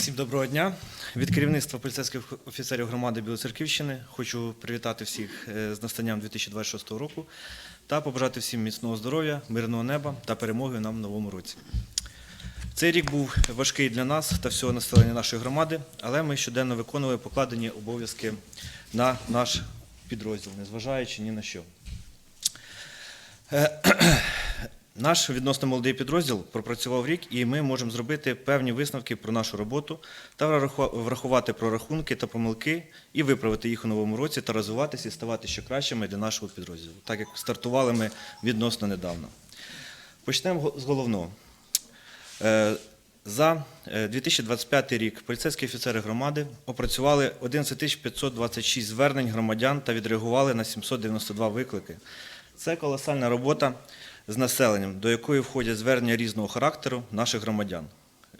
Всім доброго дня. Від керівництва поліцейських офіцерів громади Білоцерківщини хочу привітати всіх е, з настанням 2026 року та побажати всім міцного здоров'я, мирного неба та перемоги нам в новому році. Цей рік був важкий для нас та всього населення нашої громади, але ми щоденно виконували покладені обов'язки на наш підрозділ, незважаючи ні на що. Е, Наш відносно молодий підрозділ пропрацював рік, і ми можемо зробити певні висновки про нашу роботу та врахувати прорахунки та помилки і виправити їх у новому році та розвиватися і ставати ще кращими для нашого підрозділу, так як стартували ми відносно недавно. Почнемо з головного. Е, За е, 2025 рік поліцейські офіцери громади опрацювали 11 526 звернень громадян та відреагували на 792 виклики. Це колосальна робота з населенням, до якої входять звернення різного характеру наших громадян,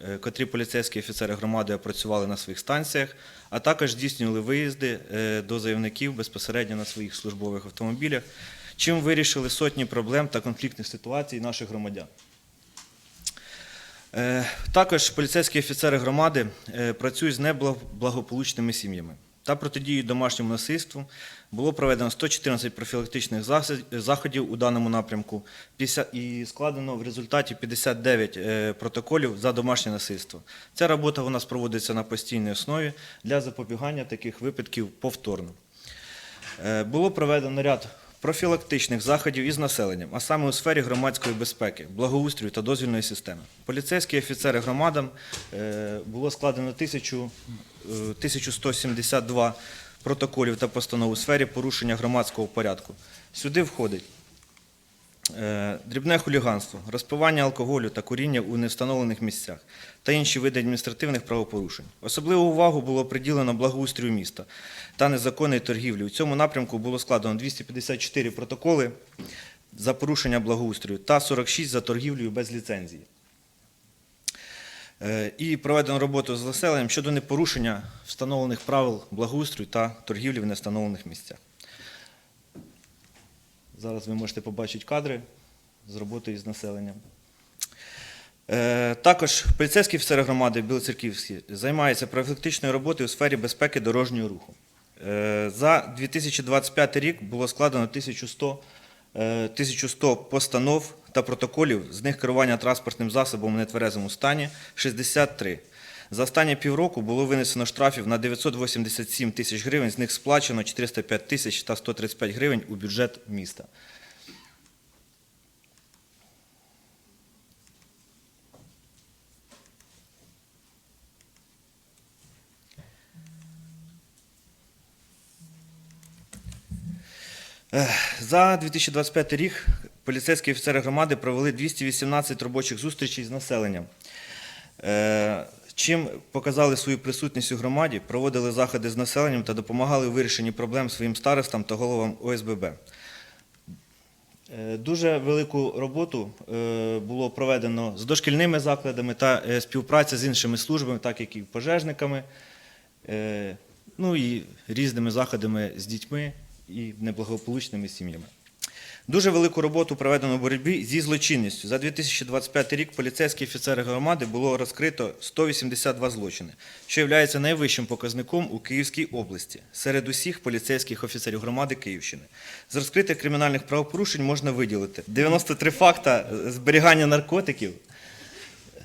е, котрі поліцейські офіцери громади опрацювали на своїх станціях, а також здійснювали виїзди е, до заявників безпосередньо на своїх службових автомобілях, чим вирішили сотні проблем та конфліктних ситуацій наших громадян. Е, Також поліцейські офіцери громади працюють з неблагополучними сім'ями. Та протидії домашньому насильству було проведено 114 профілактичних заходів у даному напрямку і складено в результаті 59 е, протоколів за домашнє насильство. Ця робота у нас проводиться на постійній основі для запобігання таких випадків повторно. Е, Було проведено ряд профілактичних заходів із населенням, а саме у сфері громадської безпеки, благоустрою та дозвільної системи. Поліцейські офіцери громадам е, було складено 1000, е, 1172 протоколів та постанов у сфері порушення громадського порядку. Сюди входить Дрібне хуліганство, розпивання алкоголю та куріння у невстановлених місцях та інші види адміністративних правопорушень. Особливу увагу було приділено благоустрою міста та незаконної торгівлі. У цьому напрямку було складено 254 протоколи за порушення благоустрою та 46 за торгівлею без ліцензії. Е, І проведено роботу з населенням щодо непорушення встановлених правил благоустрою та торгівлі в невстановлених місцях. Зараз ви можете побачити кадри з роботою з населенням. Е, Також поліцейські офіцери громади Білоцерківські займаються профілактичною роботою у сфері безпеки дорожнього руху. Е, За 2025 рік було складено 1100, е, 1100 постанов та протоколів, з них керування транспортним засобом у нетверезому стані 63. За останні півроку було винесено штрафів на 987 тисяч гривень, з них сплачено 405 тисяч та 135 гривень у бюджет міста. За 2025 рік поліцейські офіцери громади провели 218 робочих зустрічей з населенням. Чим показали свою присутність у громаді, проводили заходи з населенням та допомагали у вирішенні проблем своїм старостам та головам ОСББ. Е, Дуже велику роботу е, було проведено з дошкільними закладами та е, співпраця з іншими службами, так як і пожежниками, ну і різними заходами з дітьми і неблагополучними сім'ями. Дуже велику роботу проведено в боротьбі зі злочинністю. За 2025 рік поліцейські офіцери громади було розкрито 182 злочини, що є найвищим показником у Київській області серед усіх поліцейських офіцерів громади Київщини. З розкритих кримінальних правопорушень можна виділити 93 факта зберігання наркотиків,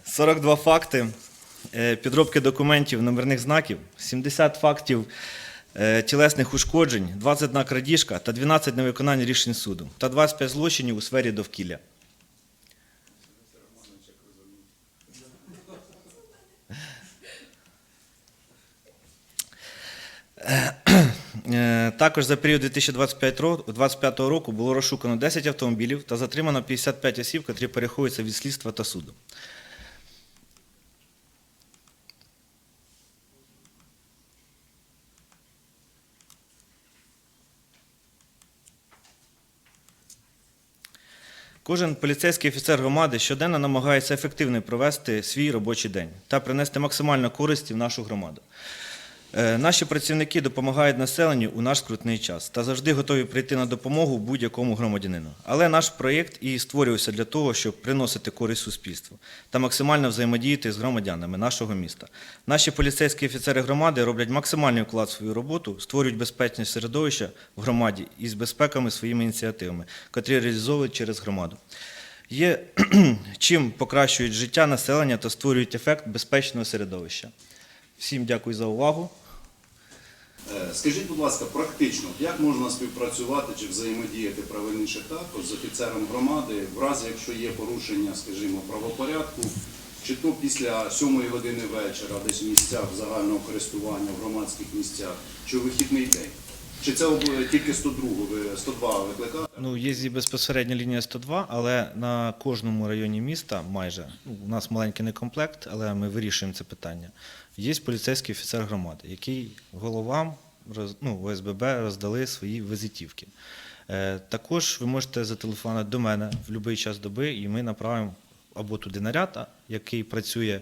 42 факти е, підробки документів номерних знаків, 70 фактів тілесних ушкоджень, 21 крадіжка та 12 невиконань рішень суду та 25 злочинів у сфері довкілля. Е, Також за період 2025 2025 року було розшукано 10 автомобілів та затримано 55 осіб, котрі переховуються від слідства та суду. Кожен поліцейський офіцер громади щоденно намагається ефективно провести свій робочий день та принести максимально користь в нашу громаду. Е, Наші працівники допомагають населенню у наш скрутний час та завжди готові прийти на допомогу будь-якому громадянину. Але наш проєкт і створювався для того, щоб приносити користь суспільству та максимально взаємодіяти з громадянами нашого міста. Наші поліцейські офіцери громади роблять максимальний вклад в свою роботу, створюють безпечне середовище в громаді із безпеками своїми ініціативами, котрі реалізовують через громаду. Є чим покращують життя населення та створюють ефект безпечного середовища. Всім дякую за увагу. Е, Скажіть, будь ласка, практично, як можна співпрацювати чи взаємодіяти правильніше також з офіцером громади, в разі, якщо є порушення, скажімо, правопорядку, чи то після 7 години вечора, десь в місцях загального користування, в громадських місцях, чи у вихідний день? Чи це тільки 102 ви 102 викликаєте? Ну, є і безпосередня лінія 102, але на кожному районі міста майже ну, у нас маленький некомплект, але ми вирішуємо це питання. Є поліцейський офіцер громади, який головам ну, ОСББ роздали свої визитівки. Е, також ви можете зателефонувати до мене в будь-який час доби, і ми направимо або туди наряд, який працює.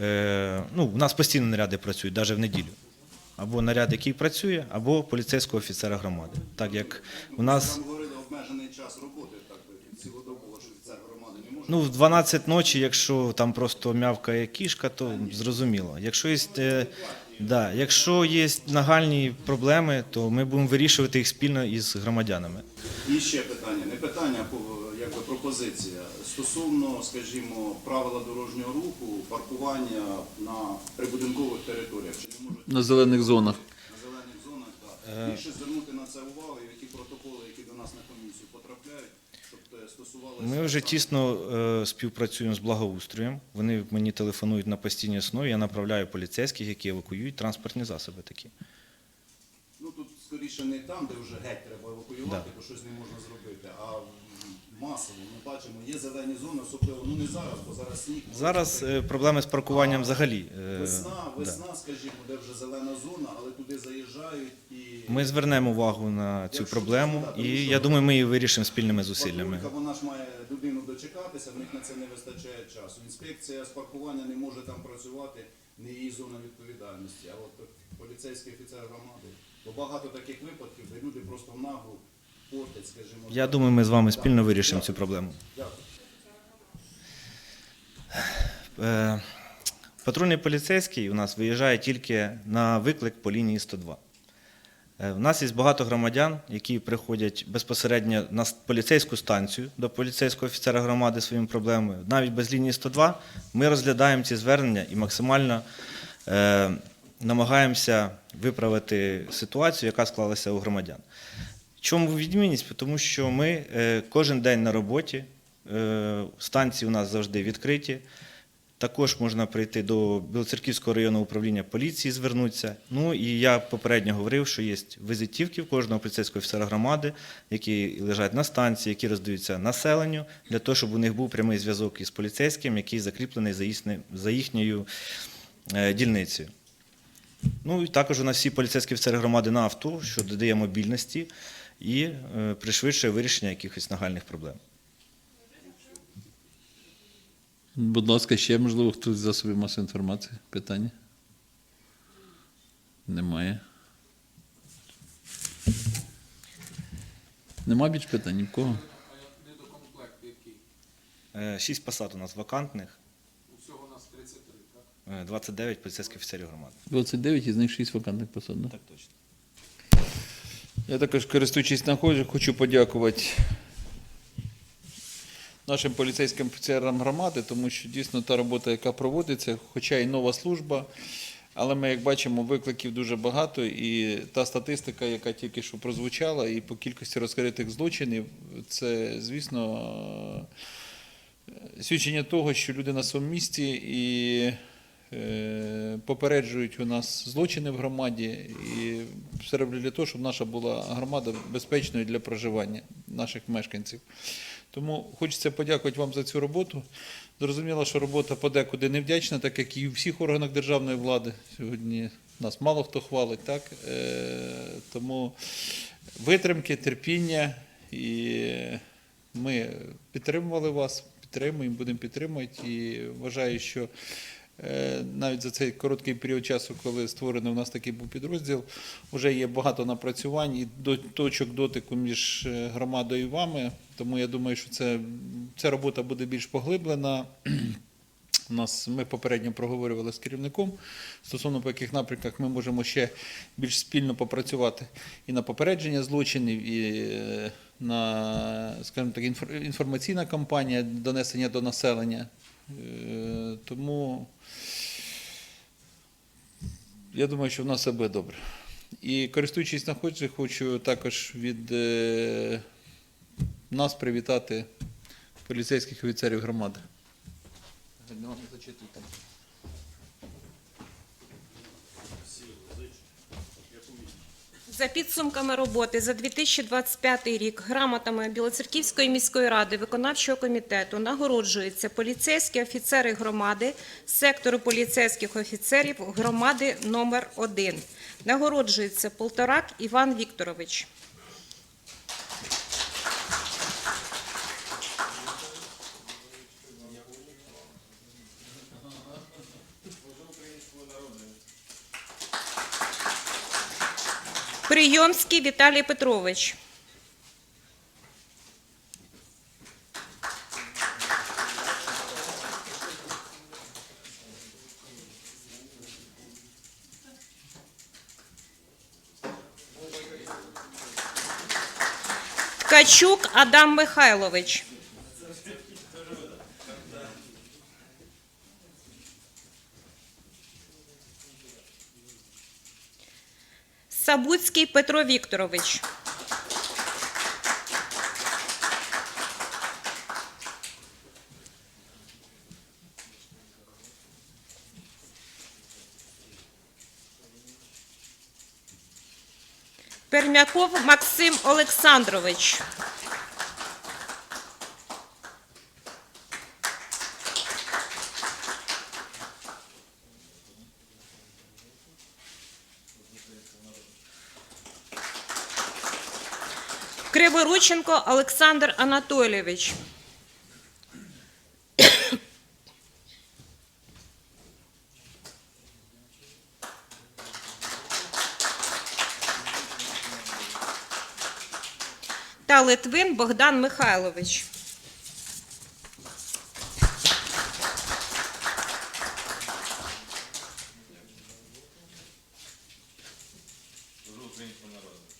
Е, ну, у нас постійно наряди працюють, навіть в неділю. Або наряд, який працює, або поліцейського офіцера громади. Так як у нас. Говорили обмежений час роботи, так би, цілодобово, офіцер громади не може. Ну, в 12 ночі, якщо там просто м'явкає кішка, то зрозуміло. Якщо є, е, да, якщо є нагальні проблеми, то ми будемо вирішувати їх спільно із громадянами. І ще питання, не питання, а якби пропозиція. Стосовно, скажімо, правила дорожнього руху, паркування на прибудинкових територіях, чи не можуть На зелених зонах. на зелених зонах так. більше звернути на це увагу, і ті протоколи, які до нас на комісію потрапляють, щоб е. Ми вже тісно е, співпрацюємо з благоустроєм. Вони мені телефонують на постійній основі. Я направляю поліцейських, які евакуюють транспортні засоби такі. Скоріше не там, де вже геть треба евакуювати, бо щось не можна зробити, а масово. Ми бачимо, є зелені зони, особливо ну не зараз, бо зараз сніг. Зараз е, проблеми з паркуванням взагалі. е, Весна, весна, скажімо, де вже зелена зона, але туди заїжджають і Ми звернемо увагу на цю Якщо проблему, да, і що- я думаю, ми її вирішимо спільними зусиллями. патрулька, вона ж має людину дочекатися, в них на це не вистачає часу. Інспекція з паркування не може там працювати, не її зона відповідальності. А от поліцейський офіцер громади, бо багато таких випадків, де люди просто в портять, скажімо. Я так. думаю, ми з вами спільно вирішимо дякую. цю проблему. Дякую. Е, Патрульний поліцейський у нас виїжджає тільки на виклик по лінії 102. Е, У нас є багато громадян, які приходять безпосередньо на поліцейську станцію до поліцейського офіцера громади своїми проблемами. Навіть без лінії 102 ми розглядаємо ці звернення і максимально е, намагаємося виправити ситуацію, яка склалася у громадян. Чому відмінність? Тому що ми е, кожен день на роботі, е, станції у нас завжди відкриті. Також можна прийти до Білоцерківського районного управління поліції, звернутися. Ну і я попередньо говорив, що є визитівки в кожного поліцейського офіцера громади, які лежать на станції, які роздаються населенню, для того, щоб у них був прямий зв'язок із поліцейським, який закріплений за, їхньою е, дільницею. Ну і також у нас всі поліцейські офіцери громади на авто, що додає мобільності і е, пришвидшує вирішення якихось нагальних проблем. Будь ласка, ще, можливо, хтось з засобів масової інформації. Питання? Немає. Нема більш питань ні в кого? Е, Шість посад у нас вакантних, Усього у нас 33, так? е, 29 поліцейських офіцерів громади. 29, із них 6 вакантних посад. Да? Так точно. Я також, користуючись нагодою, хочу подякувати нашим поліцейським офіцерам громади, тому що дійсно та робота, яка проводиться, хоча і нова служба, але ми, як бачимо, викликів дуже багато, і та статистика, яка тільки що прозвучала, і по кількості розкритих злочинів, це, звісно, свідчення того, що люди на своєму місці і е, попереджують у нас злочини в громаді, і все роблять для того, щоб наша була громада безпечною для проживання наших мешканців. Тому хочеться подякувати вам за цю роботу. Зрозуміло, що робота подекуди невдячна, так як і у всіх органах державної влади. Сьогодні нас мало хто хвалить, так? Е, тому витримки, терпіння і ми підтримували вас, підтримуємо, будемо підтримувати. І вважаю, що Е, Навіть за цей короткий період часу, коли створений у нас такий був підрозділ, вже є багато напрацювань і до точок дотику між е, громадою і вами. Тому я думаю, що це, ця робота буде більш поглиблена. У нас ми попередньо проговорювали з керівником стосовно по яких напрямках ми можемо ще більш спільно попрацювати і на попередження злочинів, і е, на, скажімо так, інфор- інформаційна кампанія донесення до населення. Тому я думаю, що в нас все буде добре. І користуючись находжу, хочу також від е, нас привітати поліцейських офіцерів громади. За підсумками роботи за 2025 рік грамотами Білоцерківської міської ради виконавчого комітету нагороджуються поліцейські офіцери громади сектору поліцейських офіцерів громади номер 1 Нагороджується Полторак Іван Вікторович. Прийомський Віталій Петрович. Ткачук Адам Михайлович. Сабуцький Петро Вікторович. Пермяков Максим Олександрович. Криворученко Олександр Анатолійович. Та Литвин Богдан Михайлович. Позитивні ноті.